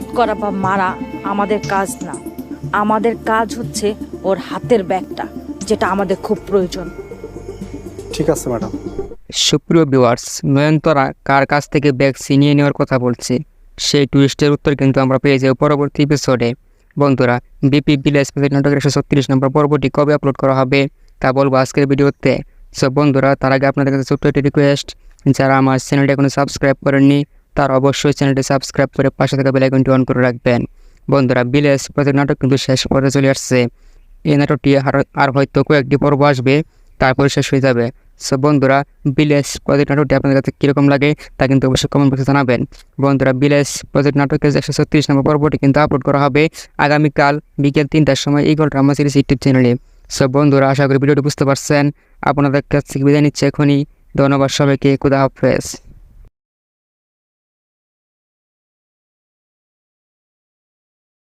আঘাত করা বা মারা আমাদের কাজ না। আমাদের কাজ হচ্ছে ওর হাতের ব্যাগটা যেটা আমাদের খুব প্রয়োজন। ঠিক আছে ম্যাডাম। সুপ্রিয় ভিউয়ার্স নয়নতরা কার কাছ থেকে ব্যাগ ছিনিয়ে নেওয়ার কথা বলছে সেই টুইস্টের উত্তর কিন্তু আমরা পেয়ে যাই পরবর্তী এপিসোডে বন্ধুরা বিপি প্রজেক্ট নাটকের একশো ছত্রিশ নম্বর পর্বটি কবে আপলোড করা হবে তা বলব আজকের ভিডিওতে। সব বন্ধুরা তার আগে আপনাদের কাছে ছোট্ট একটি রিকোয়েস্ট যারা আমার চ্যানেলটি এখনও সাবস্ক্রাইব করেননি তারা অবশ্যই চ্যানেলটি সাবস্ক্রাইব করে পাশে থাকা বেলাইকনটি অন করে রাখবেন। বন্ধুরা ভিলেজ প্রজেক্ট নাটক কিন্তু শেষ পর্যায়ে চলে আসছে। এই নাটকটি আর- হয়তো কয়েকটি পর্ব আসবে, তারপরে শেষ হয়ে যাবে। সো বন্ধুরা, বিলেস প্রজেক্ট নাটকটি আপনাদের কাছে কীরকম লাগে তা কিন্তু অবশ্যই কমেন্ট বক্সে জানাবেন। বন্ধুরা, বিলেস প্রজেক্ট নাটকের একশো ছত্রিশ নম্বর পর্বটি কিন্তু আপলোড করা হবে আগামীকাল বিকেল তিনটার সময় এই গল্প আমার সিরিজ ইউটিউব চ্যানেলে সো বন্ধুরা, আশা করি ভিডিওটি বুঝতে পারছেন। আপনাদের কাছ থেকে বিদায় নিচ্ছে এখনই। ধন্যবাদ সবাইকে। খুদা হাফেজ।